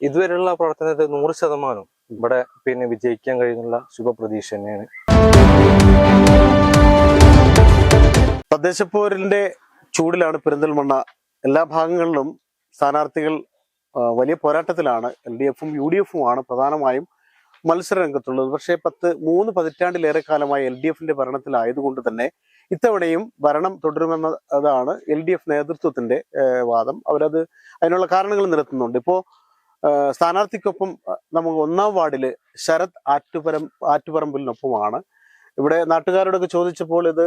ഇതുവരെയുള്ള പ്രവർത്തനത്തിൽ നൂറ് ശതമാനം. ഇവിടെ പിന്നെ വിജയിക്കാൻ കഴിയുന്നുള്ള ശുഭപ്രതീക്ഷ തന്നെയാണ്. തദ്ദേശപ്പോരിന്റെ ചൂടിലാണ് പെരിന്തൽമണ്ണ. എല്ലാ ഭാഗങ്ങളിലും സ്ഥാനാർത്ഥികൾ വലിയ പോരാട്ടത്തിലാണ് എൽ ഡി എഫും യു ഡി എഫും ആണ് പ്രധാനമായും മത്സര രംഗത്തുള്ളത് പക്ഷേ പത്ത് മൂന്ന് പതിറ്റാണ്ടിലേറെ കാലമായി എൽ ഡി എഫിന്റെ ഭരണത്തിലായതുകൊണ്ട് തന്നെ ഇത്തവണയും ഭരണം തുടരുമെന്നതാണ് എൽ ഡി എഫ് നേതൃത്വത്തിന്റെ വാദം. അവരത് അതിനുള്ള കാരണങ്ങൾ നിരത്തുന്നുണ്ട്. ഇപ്പോ ആ, സ്ഥാനാർത്ഥിക്കൊപ്പം നമുക്ക് ഒന്നാം വാർഡിൽ ശരത് ആറ്റുപരം ആറ്റുപറമ്പിലിനൊപ്പമാണ്. ഇവിടെ നാട്ടുകാരോടൊക്കെ ചോദിച്ചപ്പോൾ ഇത്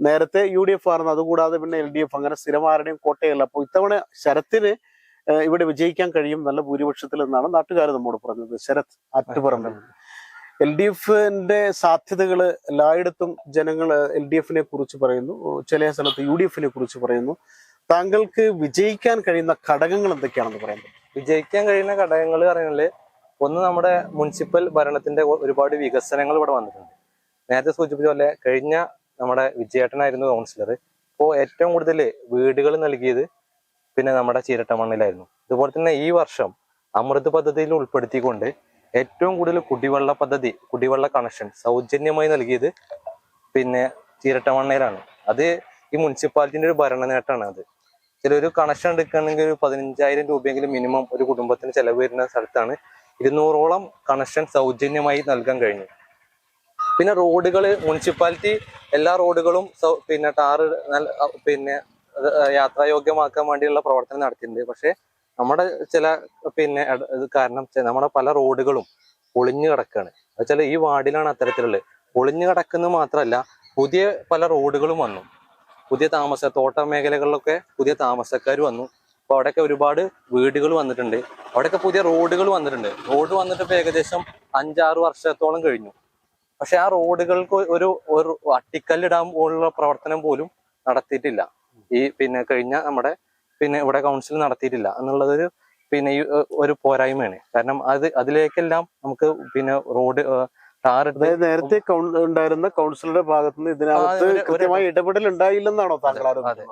നേരത്തെ യു ഡി എഫ് ആയിരുന്നു. അതുകൂടാതെ പിന്നെ എൽ ഡി എഫ് അങ്ങനെ സ്ഥിരമാരുടെയും കോട്ടയല്ല. അപ്പോൾ ഇത്തവണ ശരത്തിന് ഇവിടെ വിജയിക്കാൻ കഴിയും നല്ല ഭൂരിപക്ഷത്തിൽ എന്നാണ് നാട്ടുകാർ നമ്മോട് പറഞ്ഞത്. ശരത് ആറ്റുപറമ്പിൽ. എൽ ഡി എഫിന്റെ സാധ്യതകൾ എല്ലായിടത്തും ജനങ്ങൾ എൽ ഡി എഫിനെ കുറിച്ച് പറയുന്നു. ചില സ്ഥലത്ത് യു ഡി എഫിനെ കുറിച്ച് പറയുന്നു. താങ്കൾക്ക് വിജയിക്കാൻ കഴിയുന്ന ഘടകങ്ങൾ എന്തൊക്കെയാണെന്ന് പറയുന്നത് വിജയിക്കാൻ കഴിയുന്ന ഘടകങ്ങൾ പറയുന്നത് ഒന്ന് നമ്മുടെ മുനിസിപ്പൽ ഭരണത്തിന്റെ ഒരുപാട് വികസനങ്ങൾ ഇവിടെ വന്നിട്ടുണ്ട്. നേരത്തെ സൂചിപ്പിച്ച പോലെ കഴിഞ്ഞ നമ്മുടെ വിജയേട്ടനായിരുന്നു കൗൺസിലർ. ഇപ്പോൾ ഏറ്റവും കൂടുതൽ വീടുകൾ നൽകിയത് പിന്നെ നമ്മുടെ ചീരട്ടമണ്ണിലായിരുന്നു. അതുപോലെ തന്നെ ഈ വർഷം അമൃത് പദ്ധതിയിൽ ഉൾപ്പെടുത്തിക്കൊണ്ട് ഏറ്റവും കൂടുതൽ കുടിവെള്ള പദ്ധതി കുടിവെള്ള കണക്ഷൻ സൗജന്യമായി നൽകിയത് പിന്നെ ചീരട്ടമണ്ണയിലാണ്. അത് ഈ മുനിസിപ്പാലിറ്റിന്റെ ഒരു ഭരണ നേട്ടമാണ് അത്. ചില ഒരു കണക്ഷൻ എടുക്കുകയാണെങ്കിൽ ഒരു പതിനഞ്ചായിരം രൂപയെങ്കിലും മിനിമം ഒരു കുടുംബത്തിന് ചെലവ് വരുന്ന സ്ഥലത്താണ്. ഇരുന്നൂറോളം കണക്ഷൻ സൗജന്യമായി നൽകാൻ കഴിഞ്ഞു. പിന്നെ റോഡുകൾ മുനിസിപ്പാലിറ്റി എല്ലാ റോഡുകളും പിന്നെ ടാറ് പിന്നെ യാത്രായോഗ്യമാക്കാൻ വേണ്ടിയുള്ള പ്രവർത്തനം നടത്തിയിട്ടുണ്ട്. പക്ഷേ നമ്മുടെ ചില പിന്നെ ഇത് കാരണം നമ്മുടെ പല റോഡുകളും പൊളിഞ്ഞു കിടക്കുകയാണ്. വെച്ചാൽ ഈ വാർഡിലാണ് അത്തരത്തിലുള്ളത്. പൊളിഞ്ഞു കിടക്കുന്നത് മാത്രമല്ല പുതിയ പല റോഡുകളും വന്നു. പുതിയ താമസ തോട്ട മേഖലകളിലൊക്കെ പുതിയ താമസക്കാർ വന്നു. അപ്പൊ അവിടെയൊക്കെ ഒരുപാട് വീടുകൾ വന്നിട്ടുണ്ട്. അവിടെയൊക്കെ പുതിയ റോഡുകൾ വന്നിട്ടുണ്ട്. റോഡ് വന്നിട്ട് ഇപ്പൊ ഏകദേശം അഞ്ചാറ് വർഷത്തോളം കഴിഞ്ഞു. പക്ഷെ ആ റോഡുകൾക്ക് ഒരു ഒരു അട്ടിക്കല്ലിടാൻ പോലുള്ള പ്രവർത്തനം പോലും നടത്തിയിട്ടില്ല. ഈ പിന്നെ കഴിഞ്ഞ നമ്മുടെ പിന്നെ ഇവിടെ കൗൺസിൽ നടത്തിയിട്ടില്ല എന്നുള്ളതൊരു പിന്നെ ഒരു പോരായ്മയാണ്. കാരണം അത് അതിലേക്കെല്ലാം നമുക്ക് പിന്നെ റോഡ് ടാറിട്ട് നേരത്തെ ഉണ്ടായിരുന്ന കൗൺസിലറുടെ ഭാഗത്തുനിന്ന് ഇതിനകത്ത് കൃത്യമായി ഇടപെടൽ ഉണ്ടായില്ലെന്നാണോ താങ്കൾ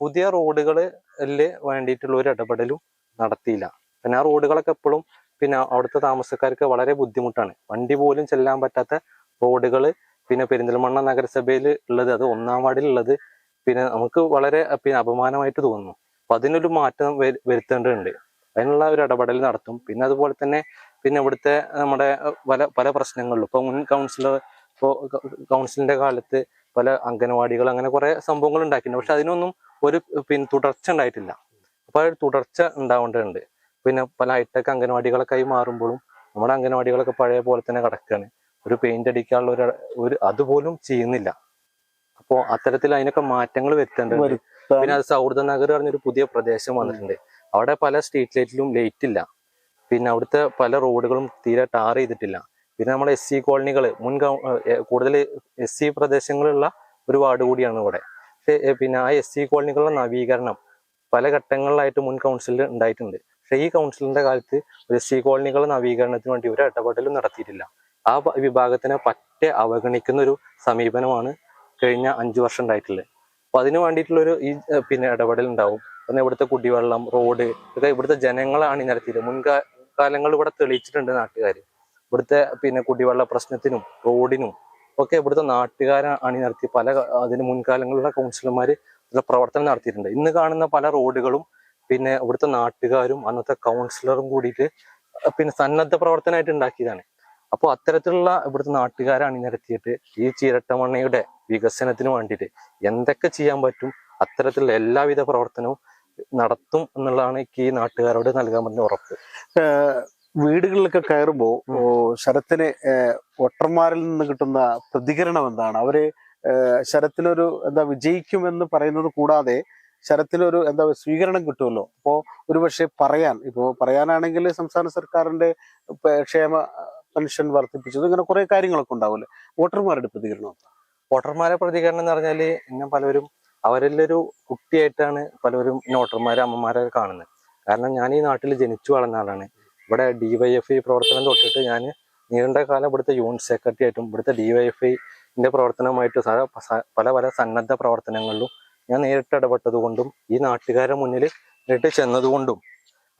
പുതിയ റോഡുകളിൽ വേണ്ടിയിട്ടുള്ള ഒരു ഇടപെടലും നടത്തിയില്ല. പിന്നെ ആ റോഡുകളൊക്കെ എപ്പോഴും പിന്നെ അവിടുത്തെ താമസക്കാർക്ക് വളരെ ബുദ്ധിമുട്ടാണ്. വണ്ടി പോലും ചെല്ലാൻ പറ്റാത്ത റോഡുകൾ പിന്നെ പെരിന്തൽമണ്ണ നഗരസഭയിൽ ഉള്ളത് അത് ഒന്നാം വാർഡിൽ ഉള്ളത് പിന്നെ നമുക്ക് വളരെ പിന്നെ അപമാനമായിട്ട് തോന്നുന്നു. അപ്പൊ അതിനൊരു മാറ്റം വരു- വരുത്തേണ്ടതുണ്ട്. അതിനുള്ള ഒരു ഇടപെടൽ നടത്തും. പിന്നെ അതുപോലെ തന്നെ പിന്നെ ഇവിടുത്തെ നമ്മുടെ പല പല പ്രശ്നങ്ങളിലും. ഇപ്പൊ മുൻ കൗൺസിലർ ഇപ്പോ കൗൺസിലിന്റെ കാലത്ത് പല അംഗനവാടികൾ അങ്ങനെ കുറെ സംഭവങ്ങൾ ഉണ്ടാക്കിയിട്ടുണ്ട്. പക്ഷെ അതിനൊന്നും ഒരു പിന്നെ തുടർച്ച ഉണ്ടായിട്ടില്ല. അപ്പൊ ആ ഒരു തുടർച്ച ഉണ്ടാവേണ്ടതുണ്ട്. പിന്നെ പല ഹൈടെക് അംഗനവാടികളൊക്കെ ആയി മാറുമ്പോഴും നമ്മുടെ അംഗനവാടികളൊക്കെ പഴയ പോലെ തന്നെ കിടക്കുകയാണ് ഒരു പെയിന്റ് അടിക്കാനുള്ള ഒരു ഒരു അതുപോലും ചെയ്യുന്നില്ല. അപ്പോ അത്തരത്തിൽ അതിനൊക്കെ മാറ്റങ്ങൾ വരുത്തേണ്ടത് പിന്നെ അത് സൗഹൃദ നഗർ പറഞ്ഞൊരു പുതിയ പ്രദേശം വന്നിട്ടുണ്ട്. അവിടെ പല സ്ട്രീറ്റ് ലൈറ്റിലും ലൈറ്റ് ഇല്ല പിന്നെ അവിടുത്തെ പല റോഡുകളും തീരെ ടാർ ചെയ്തിട്ടില്ല. പിന്നെ നമ്മുടെ എസ് സി കോളനികൾ മുൻ കൂടുതൽ എസ് സി പ്രദേശങ്ങളുള്ള ഒരു വാർഡ് കൂടിയാണ് ഇവിടെ. പിന്നെ ആ എസ് സി കോളനികളുടെ നവീകരണം പല ഘട്ടങ്ങളിലായിട്ട് മുൻ കൗൺസിലിൽ ഉണ്ടായിട്ടുണ്ട്. പക്ഷേ ഈ കൗൺസിലിന്റെ കാലത്ത് എസ് സി കോളനികളുടെ നവീകരണത്തിന് വേണ്ടി ഒരു ഇടപെടലും നടത്തിയിട്ടില്ല. ആ വിഭാഗത്തിനെ പറ്റെ അവഗണിക്കുന്ന ഒരു സമീപനമാണ് കഴിഞ്ഞ അഞ്ചു വർഷം ഉണ്ടായിട്ടുള്ളത്. അപ്പൊ അതിന് വേണ്ടിയിട്ടുള്ളൊരു ഈ പിന്നെ ഇടപെടൽ ഉണ്ടാവും പിന്നെ ഇവിടുത്തെ കുടിവെള്ളം റോഡ് ഇതൊക്കെ ഇവിടുത്തെ ജനങ്ങളാണ് നിരത്തിയത് മുൻകാ കാലങ്ങൾ ഇവിടെ തെളിയിച്ചിട്ടുണ്ട് നാട്ടുകാർ ഇവിടുത്തെ പിന്നെ കുടിവെള്ള പ്രശ്നത്തിനും റോഡിനും ഒക്കെ ഇവിടുത്തെ നാട്ടുകാരെ അണിനിരത്തി പല അതിന് മുൻകാലങ്ങളിലുള്ള കൗൺസിലർമാർ പ്രവർത്തനം നടത്തിയിട്ടുണ്ട്. ഇന്ന് കാണുന്ന പല റോഡുകളും പിന്നെ ഇവിടുത്തെ നാട്ടുകാരും അന്നത്തെ കൗൺസിലറും കൂടിയിട്ട് പിന്നെ സന്നദ്ധ പ്രവർത്തനമായിട്ട് ഉണ്ടാക്കിയതാണ്. അപ്പോൾ അത്തരത്തിലുള്ള ഇവിടുത്തെ നാട്ടുകാരെ അണിനിരത്തിയിട്ട് ഈ ചീരട്ടമണ്ണയുടെ വികസനത്തിന് വേണ്ടിയിട്ട് എന്തൊക്കെ ചെയ്യാൻ പറ്റും അത്തരത്തിലുള്ള എല്ലാവിധ പ്രവർത്തനവും നടത്തും എന്നുള്ളതാണ് എനിക്ക് ഈ നാട്ടുകാരോട് നൽകാൻ പറ്റുന്ന ഉറപ്പ്. വീടുകളിലൊക്കെ കയറുമ്പോ ഓ, ശരത്തിന് വോട്ടർമാരിൽ നിന്ന് കിട്ടുന്ന പ്രതികരണം എന്താണ്? അവർ ശരത്തിനൊരു എന്താ വിജയിക്കും എന്ന് പറയുന്നത് കൂടാതെ ശരത്തിനൊരു എന്താ സ്വീകരണം കിട്ടുമല്ലോ? അപ്പോ ഒരുപക്ഷെ പറയാൻ ഇപ്പോ പറയാനാണെങ്കിൽ സംസ്ഥാന സർക്കാരിന്റെ ക്ഷേമ പെൻഷൻ വർദ്ധിപ്പിച്ചത് ഇങ്ങനെ കുറെ കാര്യങ്ങളൊക്കെ ഉണ്ടാവില്ലേ വോട്ടർമാരുടെ പ്രതികരണം വോട്ടർമാരുടെ പ്രതികരണം എന്ന് പറഞ്ഞാൽ എന്നെ പലവരും അവരിലൊരു കുട്ടിയായിട്ടാണ് പലരും നോട്ടർമാരെ അമ്മമാരെ കാണുന്നത് കാരണം ഞാൻ ഈ നാട്ടിൽ ജനിച്ചു വളർന്ന ആളാണ്. ഇവിടെ ഡിവൈഎഫ്ഐ പ്രവർത്തനം തൊട്ടിട്ട് ഞാൻ നീണ്ട കാലം ഇവിടുത്തെ യൂണിറ്റ് സെക്രട്ടറി ആയിട്ടും ഇവിടുത്തെ ഡിവൈഎഫ്ഐന്റെ പ്രവർത്തനമായിട്ട് പല പല സന്നദ്ധ പ്രവർത്തനങ്ങളിലും ഞാൻ നേരിട്ട് ഇടപെട്ടത് കൊണ്ടും ഈ നാട്ടുകാരുടെ മുന്നിൽ നേരിട്ട് ചെന്നതുകൊണ്ടും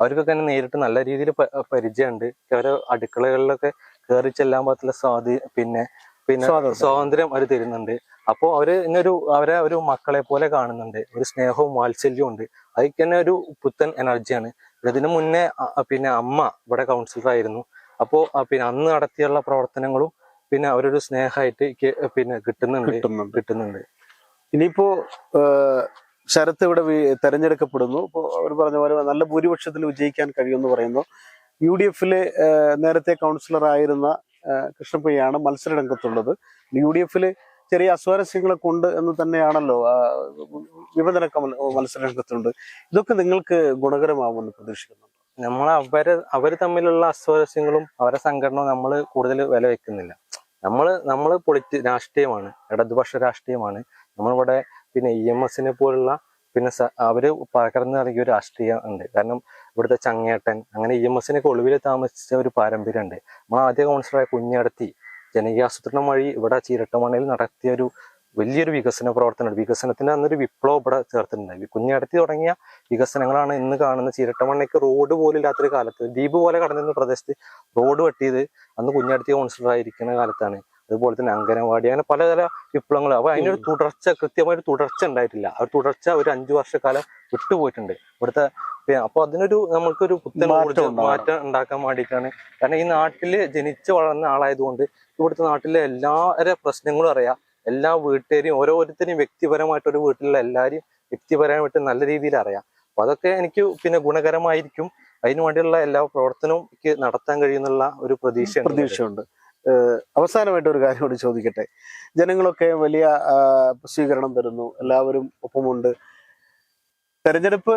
അവർക്കൊക്കെ എന്നെ നേരിട്ട് നല്ല രീതിയിൽ പരിചയമുണ്ട്. അവരെ അടുക്കളകളിലൊക്കെ കയറി ചെല്ലാൻ പറ്റുന്ന സ്വാധീ പിന്നെ പിന്നെ. സ്വാതന്ത്ര്യം. അവർ തരുന്നുണ്ട്. അപ്പോൾ അവർ ഇന്നൊരു അവരെ ഒരു മക്കളെ പോലെ കാണുന്നുണ്ട്. ഒരു സ്നേഹവും വാത്സല്യവും ഉണ്ട്. അതൊക്കെ തന്നെ ഒരു പുത്തൻ എനർജിയാണ് ഇതിനു മുന്നേ പിന്നെ അമ്മ ഇവിടെ കൗൺസിലർ ആയിരുന്നു. അപ്പോൾ പിന്നെ അന്ന് നടത്തിയുള്ള പ്രവർത്തനങ്ങളും പിന്നെ അവരൊരു സ്നേഹമായിട്ട് പിന്നെ കിട്ടുന്നുണ്ട്. കിട്ടുന്നുണ്ട്. ഇനിയിപ്പോ ശരത്ത് ഇവിടെ തെരഞ്ഞെടുക്കപ്പെടുന്നു. ഇപ്പോൾ അവർ പറഞ്ഞ പോലെ നല്ല ഭൂരിപക്ഷത്തിൽ വിജയിക്കാൻ കഴിയുമെന്ന് പറയുന്നു. യു ഡി എഫിലെ നേരത്തെ കൗൺസിലർ ആയിരുന്ന കൃഷ്ണപ്പയ്യാണ് മത്സര രംഗത്തുള്ളത് യു ഡി എഫിൽ ചെറിയ അസ്വാരസ്യങ്ങളൊക്കെ ഉണ്ട് എന്ന് തന്നെയാണല്ലോ വിഭജനക്ക മൽ- മത്സര രംഗത്തുണ്ട് ഇതൊക്കെ നിങ്ങൾക്ക് ഗുണകരമാവുമെന്ന് പ്രതീക്ഷിക്കുന്നു. നമ്മൾ അവർ അവർ തമ്മിലുള്ള അസ്വാരസ്യങ്ങളും അവരെ സംഘടനവും നമ്മൾ കൂടുതൽ വില വെക്കുന്നില്ല നമ്മൾ നമ്മൾ പൊളിറ്റി രാഷ്ട്രീയമാണ് ഇടതുപക്ഷ രാഷ്ട്രീയമാണ്. നമ്മളിവിടെ പിന്നെ ഇ എം എസിനെ പോലുള്ള പിന്നെ അവർ പകർന്നു നൽകിയ ഒരു രാഷ്ട്രീയം ഉണ്ട്. കാരണം ഇവിടുത്തെ ചങ്ങേട്ടൻ അങ്ങനെ ഇ എം എസിനൊക്കെ ഒളിവിൽ താമസിച്ച ഒരു പാരമ്പര്യമുണ്ട്. നമ്മൾ ആദ്യ കൗൺസിലറായ കുഞ്ഞടത്തി ജനകീയാസൂത്രണം വഴി ഇവിടെ ചീരട്ടമണയിൽ നടത്തിയ ഒരു വലിയൊരു വികസന പ്രവർത്തനമാണ് വികസനത്തിന് അന്നൊരു വിപ്ലവം ഇവിടെ ചേർത്തിട്ടുണ്ടായി കുഞ്ഞടത്തി തുടങ്ങിയ വികസനങ്ങളാണ് ഇന്ന് കാണുന്ന ചിരട്ടമണ്ണയ്ക്ക് റോഡ് പോലും ഇല്ലാത്തൊരു കാലത്ത്. ദ്വീപ് പോലെ കടന്നിരുന്ന പ്രദേശത്ത് റോഡ് വെട്ടിയത് അന്ന് കുഞ്ഞടത്തി കൗൺസിലർ ആയിരിക്കുന്ന കാലത്താണ്. അതുപോലെ തന്നെ അംഗനവാടി അങ്ങനെ പലതര വിപ്ലവങ്ങൾ അപ്പൊ അതിനൊരു തുടർച്ച കൃത്യമായൊരു തുടർച്ച ഉണ്ടായിട്ടില്ല. ആ തുടർച്ച ഒരു അഞ്ചു വർഷക്കാലം വിട്ടുപോയിട്ടുണ്ട്. ഇവിടുത്തെ അപ്പൊ അതിനൊരു നമുക്കൊരു പുത്തൻ മാറ്റം ഉണ്ടാക്കാൻ വേണ്ടിയിട്ടാണ്. കാരണം ഈ നാട്ടിൽ ജനിച്ചു വളർന്ന ആളായതുകൊണ്ട് ഇവിടുത്തെ നാട്ടിലെ എല്ലാവരുടെ പ്രശ്നങ്ങളും അറിയാം. എല്ലാ വീട്ടുകാരെയും ഓരോരുത്തരെയും വ്യക്തിപരമായിട്ട് ഒരു വീട്ടിലുള്ള എല്ലാവരെയും വ്യക്തിപരമായിട്ട് നല്ല രീതിയിൽ അറിയാം. അപ്പൊ അതൊക്കെ എനിക്ക് പിന്നെ ഗുണകരമായിരിക്കും. അതിനു വേണ്ടിയുള്ള എല്ലാ പ്രവർത്തനവും എനിക്ക് നടത്താൻ കഴിയുന്നുള്ള ഒരു പ്രതീക്ഷ പ്രതീക്ഷയുണ്ട്. അവസാനമായിട്ട് ഒരു കാര്യം കൂടി ചോദിക്കട്ടെ. ജനങ്ങളൊക്കെ വലിയ സ്വീകരണം തരുന്നു. എല്ലാവരും ഒപ്പമുണ്ട്. തെരഞ്ഞെടുപ്പ്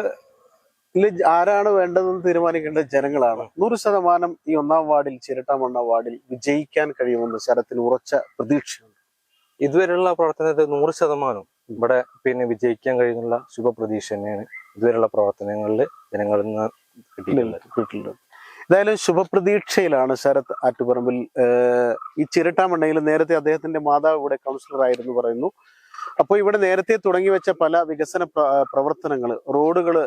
ആരാണ് വേണ്ടതെന്ന് തീരുമാനിക്കേണ്ട ജനങ്ങളാണ്. നൂറ് ശതമാനം ഈ ഒന്നാം വാർഡിൽ ചിരട്ടാമണ്ണ വാർഡിൽ വിജയിക്കാൻ കഴിയുമെന്ന് ശരത്തിന് ഉറച്ച പ്രതീക്ഷയുണ്ട്. ഇതുവരെയുള്ള പ്രവർത്തനത്തിൽ നൂറ് ശതമാനം ഇവിടെ പിന്നെ വിജയിക്കാൻ കഴിയുന്നുള്ള ശുഭപ്രതീക്ഷ തന്നെയാണ് ഇതുവരെയുള്ള പ്രവർത്തനങ്ങളിൽ ജനങ്ങളിൽ നിന്ന് കിട്ടിയിട്ടുള്ളത്. കിട്ടിയിട്ടുണ്ട് എന്തായാലും ശുഭപ്രതീക്ഷയിലാണ് ശരത് ആറ്റുപറമ്പിൽ ഈ ചിരട്ടാമണ്ണയിൽ നേരത്തെ അദ്ദേഹത്തിന്റെ മാതാവ് ഇവിടെ കൗൺസിലർ ആയിരുന്നു പറയുന്നു. അപ്പോൾ ഇവിടെ നേരത്തെ തുടങ്ങി വെച്ച പല വികസന പ്രവർത്തനങ്ങൾ റോഡുകൾ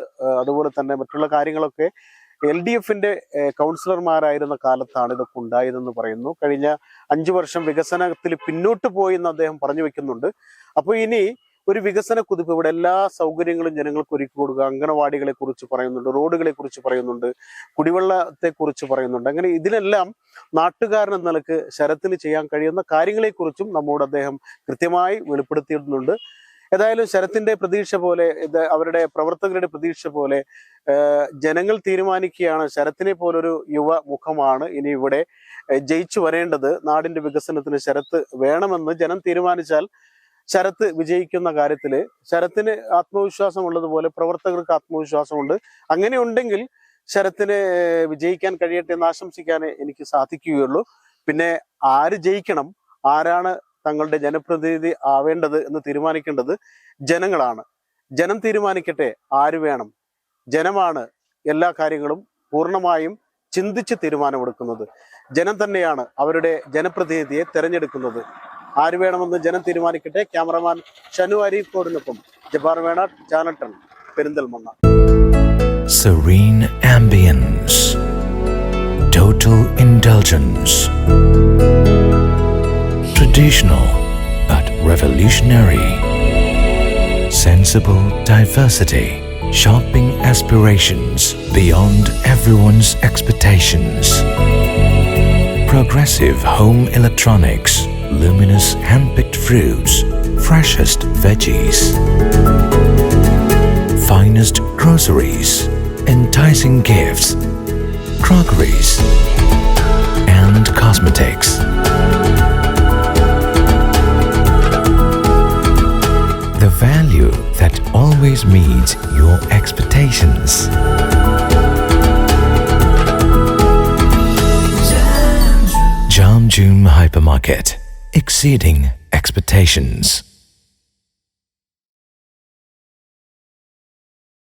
അതുപോലെ തന്നെ മറ്റുള്ള കാര്യങ്ങളൊക്കെ എൽ ഡി എഫിന്റെ കൗൺസിലർമാരായിരുന്ന കാലത്താണ് ഇതൊക്കെ ഉണ്ടായതെന്ന് പറയുന്നു. കഴിഞ്ഞ അഞ്ചു വർഷം വികസനത്തിൽ പിന്നോട്ട് പോയി എന്ന് അദ്ദേഹം പറഞ്ഞു വെക്കുന്നുണ്ട്. അപ്പോൾ ഇനി ഒരു വികസന കുതിപ്പ് ഇവിടെ എല്ലാ സൗകര്യങ്ങളും ജനങ്ങൾക്ക് ഒരുക്കി കൊടുക്കുക. അംഗനവാടികളെ കുറിച്ച് പറയുന്നുണ്ട് റോഡുകളെ കുറിച്ച് പറയുന്നുണ്ട് കുടിവെള്ളത്തെ കുറിച്ച് പറയുന്നുണ്ട്. അങ്ങനെ ഇതിനെല്ലാം നാട്ടുകാരൻ എന്ന നിലയ്ക്ക് ശരത്തിന് ചെയ്യാൻ കഴിയുന്ന കാര്യങ്ങളെക്കുറിച്ചും നമ്മോട് അദ്ദേഹം കൃത്യമായി വെളിപ്പെടുത്തിയിട്ടുണ്ട്. ഏതായാലും ശരത്തിന്റെ പ്രതീക്ഷ പോലെ അവരുടെ പ്രവർത്തകരുടെ പ്രതീക്ഷ പോലെ ജനങ്ങൾ തീരുമാനിക്കുകയാണ്. ശരത്തിനെ പോലൊരു യുവ മുഖമാണ് ഇനി ഇവിടെ ജയിച്ചു വരേണ്ടത്. നാടിന്റെ വികസനത്തിന് ശരത്ത് വേണമെന്ന് ജനം തീരുമാനിച്ചാൽ ശരത്ത് വിജയിക്കുന്ന കാര്യത്തിൽ ശരത്തിന് ആത്മവിശ്വാസം ഉള്ളതുപോലെ പ്രവർത്തകർക്ക് ആത്മവിശ്വാസമുണ്ട്. അങ്ങനെ ഉണ്ടെങ്കിൽ ശരത്തിന് വിജയിക്കാൻ കഴിയട്ടെ എന്ന് ആശംസിക്കാനേ എനിക്ക് സാധിക്കുകയുള്ളൂ. പിന്നെ ആര് ജയിക്കണം ആരാണ് തങ്ങളുടെ ജനപ്രതിനിധി ആവേണ്ടത് എന്ന് തീരുമാനിക്കേണ്ടത് ജനങ്ങളാണ്. ജനം തീരുമാനിക്കട്ടെ ആര് വേണം. ജനമാണ് എല്ലാ കാര്യങ്ങളും പൂർണമായും ചിന്തിച്ച് തീരുമാനമെടുക്കുന്നത്. ജനം തന്നെയാണ് അവരുടെ ജനപ്രതിനിധിയെ തെരഞ്ഞെടുക്കുന്നത്. ആര് വേണമെന്ന് ജനം തീരുമാനിക്കട്ടെ ക്യാമറമാൻ ഷനു അരീക്കോടിനൊപ്പം ജബാർ വേണ channel ton Perinthalmanna Serene ambience. Total indulgence. Traditional but revolutionary. Sensible diversity. Shopping aspirations beyond everyone's expectations. Progressive home electronics. Luminous hand-picked fruits. Freshest veggies finest groceries, enticing gifts, crockeries, and cosmetics. The value that always meets your expectations. Jam June Hypermarket, exceeding expectations.